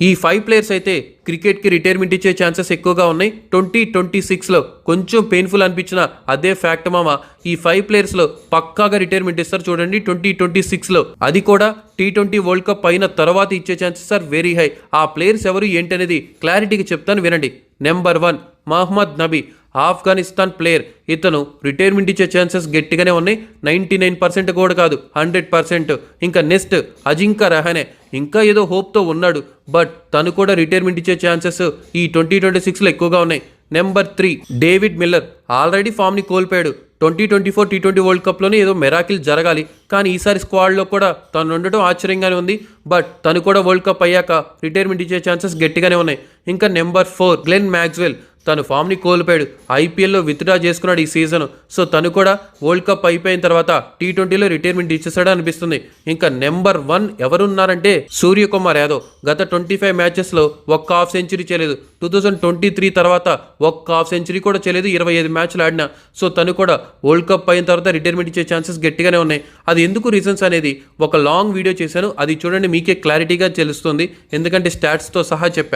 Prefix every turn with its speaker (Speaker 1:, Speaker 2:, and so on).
Speaker 1: ఈ five players అయితే క్రికెట్కి రిటైర్మెంట్ ఇచ్చే ఛాన్సెస్ ఎక్కువగా ఉన్నాయి. ట్వంటీ ట్వంటీ సిక్స్లో కొంచెం పెయిన్ఫుల్ అనిపించిన అదే ఫ్యాక్ట్ మామ ఈ ఫైవ్ ప్లేయర్స్లో పక్కాగా రిటైర్మెంట్ ఇస్తారు చూడండి. ట్వంటీ ట్వంటీ సిక్స్లో అది కూడా టీ ట్వంటీ వరల్డ్ కప్ అయిన తర్వాత ఇచ్చే ఛాన్సెస్ ఆర్ వెరీ హై ఆ ప్లేయర్స్ ఎవరు ఏంటనేది క్లారిటీగా చెప్తాను వినండి. Number one Mohammad Nabi Afghanistan player. ఇతను రిటైర్మెంట్ ఇచ్చే ఛాన్సెస్ గట్టిగానే ఉన్నాయి. నైంటీ నైన్ పర్సెంట్ కూడా కాదు హండ్రెడ్ పర్సెంట్. ఇంకా నెక్స్ట్ అజింకా రహానే. ఇంకా ఏదో హోప్తో ఉన్నాడు బట్ తను కూడా రిటైర్మెంట్ ఇచ్చే ఛాన్సెస్ ఈ ట్వంటీ ట్వంటీ సిక్స్లో ఎక్కువగా ఉన్నాయి. Number three David Miller. Already ఫామ్ని కోల్పోయాడు. Twenty twenty four T twenty world కప్లోనే ఏదో మెరాకిల్ జరగాలి. కానీ ఈసారి స్క్వాడ్లో కూడా తను ఉండటం ఆశ్చర్యంగానే ఉంది. బట్ తను కూడా వరల్డ్ కప్ అయ్యాక రిటైర్మెంట్ ఇచ్చే ఛాన్సెస్ గట్టిగానే ఉన్నాయి. ఇంకా నెంబర్ ఫోర్ గ్లెన్ మ్యాక్స్వెల్ తను ఫామ్ని కోల్పోయాడు. ఐపీఎల్లో విత్డ్రా చేసుకున్నాడు ఈ సీజన్. సో తను కూడా వరల్డ్ కప్ అయిపోయిన తర్వాత టీ ట్వంటీలో రిటైర్మెంట్ ఇచ్చేసాడు అనిపిస్తుంది. ఇంకా నెంబర్ వన్ ఎవరున్నారంటే సూర్యకుమార్ యాదవ్. గత ట్వంటీ ఫైవ్ మ్యాచెస్లో ఒక్క హాఫ్ సెంచరీ చేయలేదు. టూ థౌజండ్ ట్వంటీ త్రీ తర్వాత ఒక్క హాఫ్ సెంచరీ కూడా చేయలేదు. ఇరవై ఐదు మ్యాచ్లు ఆడినా. సో తను కూడా వరల్డ్ కప్ అయిన తర్వాత రిటైర్మెంట్ ఇచ్చే ఛాన్సెస్ గట్టిగానే ఉన్నాయి. అది ఎందుకు రీజన్స్ అనేది ఒక లాంగ్ వీడియో చేశాను. అది చూడండి మీకే క్లారిటీగా తెలుస్తుంది. ఎందుకంటే స్టాట్స్తో సహా చెప్పా.